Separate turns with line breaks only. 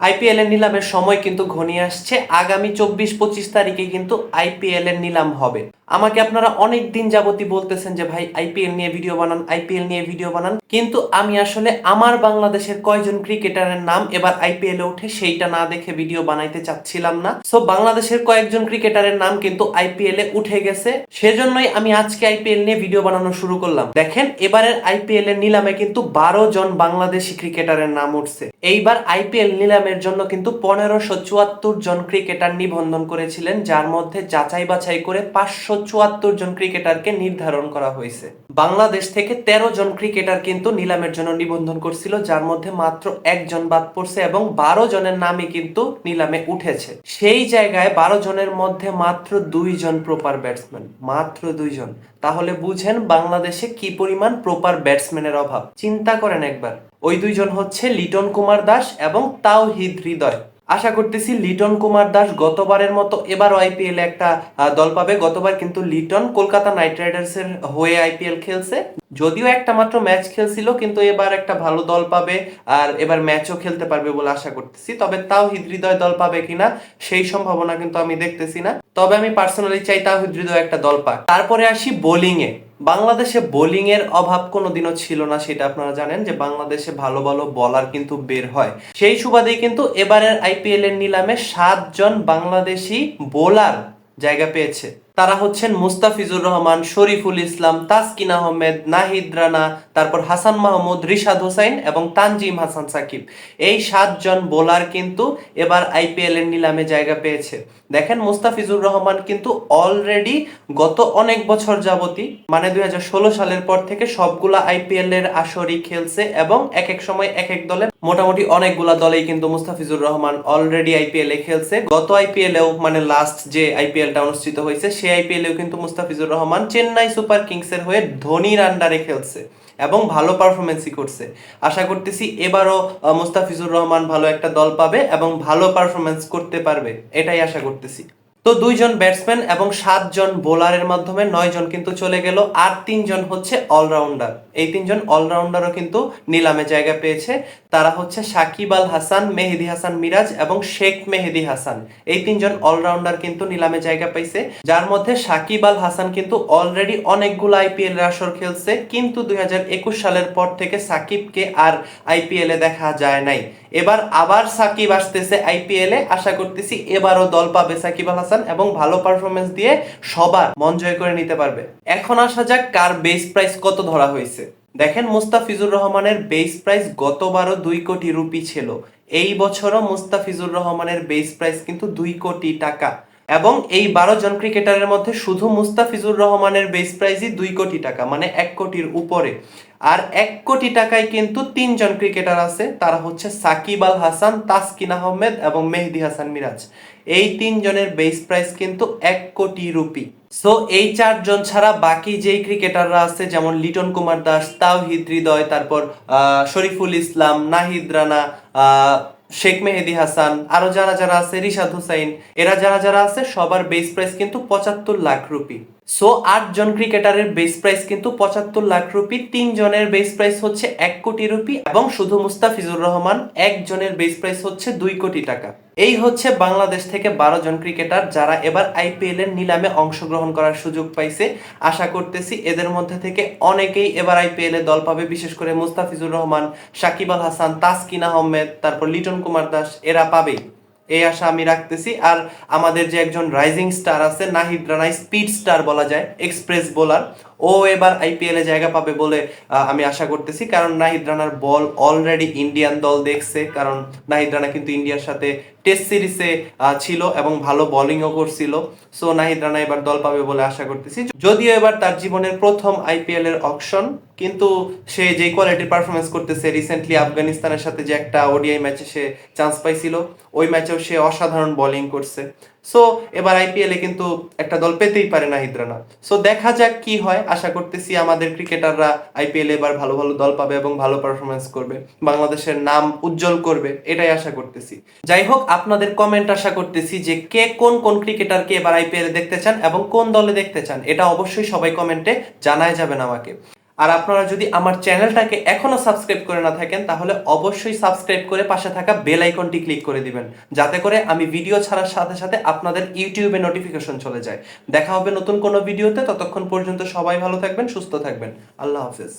IPL এর নিলামের সময় কিন্তু ঘনিয়ে আসছে। আগামী চব্বিশ পঁচিশ তারিখে কিন্তু আইপিএল এর নিলাম হবে। আমাকে আপনারা অনেক দিন যাবতই বলতেছেন যে, ভাই, আইপিএল নিয়ে ভিডিও বানান, আইপিএল নিয়ে ভিডিও বানান। কিন্তু আমি আসলে আমার বাংলাদেশের কয়জন ক্রিকেটারের নাম এবার আইপিএল উঠে সেইটা না দেখে ভিডিও বানাইতে চাচ্ছিলাম না। সো বাংলাদেশের কয়েকজন ক্রিকেটারের নাম কিন্তু আইপিএল উঠে গেছে। সেজন্যই আমি আজকে আইপিএল নিয়ে ভিডিও বানানো শুরু করলাম। দেখেন, এবারের আইপিএল এর নিলামে কিন্তু বারো জন বাংলাদেশি ক্রিকেটারের নাম উঠছে। এইবার আইপিএল নিলামের জন্য কিন্তু পনেরোশো চুয়াত্তর জন ক্রিকেটার নিবন্ধন করেছিলেন, যার মধ্যে যাচাই বাছাই করে পাঁচশো চুয়াত্তর জন ক্রিকেটারকে নির্ধারণ করা হয়েছে। বাংলাদেশ থেকে তেরো জন ক্রিকেটার কিন্তু নিলামের জন্য নিবন্ধন করছিল, যার মধ্যে মাত্র একজন বাদ পড়ছে এবং বারো জনের নামই কিন্তু নিলামে উঠেছে। সেই জায়গায় বারো জনের মধ্যে মাত্র দুইজন প্রপার ব্যাটসম্যান মাত্র দুইজন তাহলে বুঝেন বাংলাদেশে কি পরিমাণ প্রপার ব্যাটসম্যানের অভাব। চিন্তা করেন একবার। ওই দুইজন হচ্ছে লিটন কুমার দাস এবং তাওহিদ হৃদয়। আশা করতেছি লিটন কুমার দাস গতবারের মতো এবার আইপিএল একটা দল পাবে। গতবার কিন্তু লিটন কলকাতা নাইট রাইডার্স এর হয়ে আইপিএল খেলছে। যদিও একটা মাত্র ম্যাচ খেলছিল, কিন্তু এবার একটা ভালো দল পাবে আর এবার ম্যাচও খেলতে পারবে বলে আশা করতেছি। তবে তাও হৃদয় দল পাবে কিনা, সেই সম্ভাবনা কিন্তু আমি দেখতেছি না। তবে আমি পার্সোনালি চাই তাও হৃদয় একটা দল পাক। তারপরে আসি বোলিং এ। বাংলাদেশে বোলিংয়ের অভাব কোনোদিনও ছিল না, সেটা আপনারা জানেন যে বাংলাদেশে ভালো ভালো বলার কিন্তু বের হয়। সেই সুবাদেই কিন্তু এবারের আইপিএল এর নিলামে সাতজন বাংলাদেশি বোলার জায়গা পেয়েছে। তারা হচ্ছেন মুস্তাফিজুর রহমান, শরীফুল ইসলাম, তাসকিন আহমেদ, নাহিদ রানা, তারপর হাসান মাহমুদ, রিশাদ হোসাইন এবং তানজিম হাসান সাকিব। এই সাতজন বোলার কিন্তু এবার আইপিএল এর নিলামে জায়গা পেয়েছে। দেখেন, মুস্তাফিজুর রহমান কিন্তু অলরেডি গত অনেক বছর যাবতই মানে দুই হাজার ষোলো সালের পর থেকে সবগুলা আইপিএল এর আসরই খেলছে এবং এক এক সময় এক এক দলে মোটামুটি অনেকগুলা দলেই কিন্তু মুস্তাফিজুর রহমান অলরেডি আইপিএল এ খেলছে। গত আইপিএল এও মানে লাস্ট যে আইপিএলটা অনুষ্ঠিত হয়েছে সেই আইপিএল এও কিন্তু মুস্তাফিজুর রহমান চেন্নাই সুপার কিংস এর হয়ে ধোনির আন্ডারে খেলছে এবং ভালো পারফরমেন্সই করছে। আশা করতেছি এবারও মুস্তাফিজুর রহমান ভালো একটা দল পাবে এবং ভালো পারফরমেন্স করতে পারবে, এটাই আশা করতেছি। তো দুইজন ব্যাটসম্যান এবং সাতজন বোলারের মাধ্যমে নয় জন কিন্তু চলে গেল, আর তিনজন হচ্ছে অলরাউন্ডার এই তিনজন অলরাউন্ডারও কিন্তু নিলামে জায়গা পেয়েছে। তারা হচ্ছে সাকিব আল হাসান, মেহেদি হাসান মিরাজ এবং শেখ মেহেদি হাসান। এই তিনজন অলরাউন্ডার কিন্তু নিলামে জায়গা পাইছে, যার মধ্যে সাকিব আল হাসান কিন্তু অলরেডি অনেকগুলো আইপিএল এর আসর খেলছে, কিন্তু দুই হাজার একুশ সালের পর থেকে সাকিবকে আর আইপিএল এ দেখা যায় নাই। এবার আবার সাকিব আসতেছে আইপিএল এ। আশা করতেছি এবারও দল পাবে সাকিব আল হাসান। এবং ভালো পারফরমেন্স দিয়ে সবার মন জয় করে নিতে পারবে। এখন আসা যাক কার বেস প্রাইস কত ধরা হয়েছে। দেখেন মুস্তাফিজুর রহমানের বেস প্রাইস গতবারও দুই কোটি রুপি ছিল। এই বছরও মুস্তাফিজুর রহমানের বেস প্রাইস কিন্তু দুই কোটি টাকা। এবং এই বারো জন ক্রিকেটারের মধ্যে শুধু মুস্তাফিজুর রহমানের বেস প্রাইজই দুই কোটি টাকা মানে এক কোটির উপরে। আর এক কোটি টাকায় কিন্তু তিনজন ক্রিকেটার আছে, তারা হচ্ছে সাকিব আল হাসান, তাসকিন আহমেদ এবং মেহেদি হাসান মিরাজ। এই তিনজনের বেস প্রাইস কিন্তু এক কোটি রুপি। সো এই চারজন ছাড়া বাকি যেই ক্রিকেটাররা আছে, যেমন লিটন কুমার দাস, তাওহিদ হৃদয়, তারপর শরীফুল ইসলাম, নাহিদ রানা শেখ মেহেদি হাসান, আরও যারা যারা আছে, রিশাদ হুসাইন, এরা যারা যারা আছে, সবার বেস প্রাইস কিন্তু পঁচাত্তর লাখ রুপি। সো আট জন ক্রিকেটারের বেস প্রাইস কিন্তু পঁচাত্তর লাখ রুপি, তিন জনের বেস প্রাইস হচ্ছে এক কোটি রুপি এবং শুধু মুস্তাফিজুর রহমান একজনের বেস প্রাইস হচ্ছে দুই কোটি টাকা। এই হচ্ছে বাংলাদেশ থেকে বারো জন ক্রিকেটার যারা এবার আইপিএল এর নিলামে অংশগ্রহণ করার সুযোগ পাইছে। আশা করতেছি এদের মধ্যে থেকে অনেকেই এবার আইপিএল এ দল পাবে, বিশেষ করে মুস্তাফিজুর রহমান, সাকিব আল হাসান, তাসকিন আহমেদ, তারপর লিটন কুমার দাস, এরা পাবেই। এই আশা আমি রাখতেছি। আর আমাদের যে একজন রাইজিং স্টার আছে, নাহিদ রানা স্পিড স্টার বলা যায় এক্সপ্রেস বোলার ও এবার আইপিএল জায়গা পাবে বলে আমি আশা করতেছি। কারণ নাহিদ রানার বল অলরেডি ইন্ডিয়ান দল দেখছে। কারণ নাহিদ রানা কিন্তু ইন্ডিয়ার সাথে টেস্ট সিরিজে ছিল এবং ভালো বোলিংও করছিল। সো নাহিদ রানা এবার দল পাবে বলে আশা করতেছি। যদিও এবার তার জীবনের প্রথম আইপিএল এর অকশন কিন্তু সে যে কোয়ালিটির পারফরমেন্স করতেছে রিসেন্টলি আফগানিস্তানের সাথে যে একটা ওডিআই ম্যাচে সে চান্স পাইছিল, ওই ম্যাচেও সে অসাধারণ বোলিং করছে। সো এবার আইপিএল কিন্তু একটা দল পেতেই পারে নাহিদ রানা সো দেখা যাক কি হয়। আশা করতেছি আমাদের ক্রিকেটাররা আইপিএল এবার ভালো ভালো দল পাবে এবং ভালো পারফরমেন্স করবে। বাংলাদেশের নাম উজ্জ্বল করবে, এটাই আশা করতেছি। যাই হোক, আপনাদের কমেন্ট আশা করতেছি যে কে কোন কোন ক্রিকেটারকে এবার আইপিএল দেখতে চান এবং কোন দলে দেখতে চান, এটা অবশ্যই সবাই কমেন্টে জানায় যাবেন আমাকে। আর আপনারা যদি আমার চ্যানেলটাকে এখনও সাবস্ক্রাইব করে না থাকেন, তাহলে অবশ্যই সাবস্ক্রাইব করে পাশে থাকা বেল আইকনটি ক্লিক করে দিবেন, যাতে করে আমি ভিডিও ছাড়ার সাথে সাথে আপনাদের ইউটিউবে নোটিফিকেশন চলে যায়। দেখা হবে নতুন কোনো ভিডিওতে, ততক্ষণ পর্যন্ত সবাই ভালো থাকবেন, সুস্থ থাকবেন। আল্লাহ হাফেজ।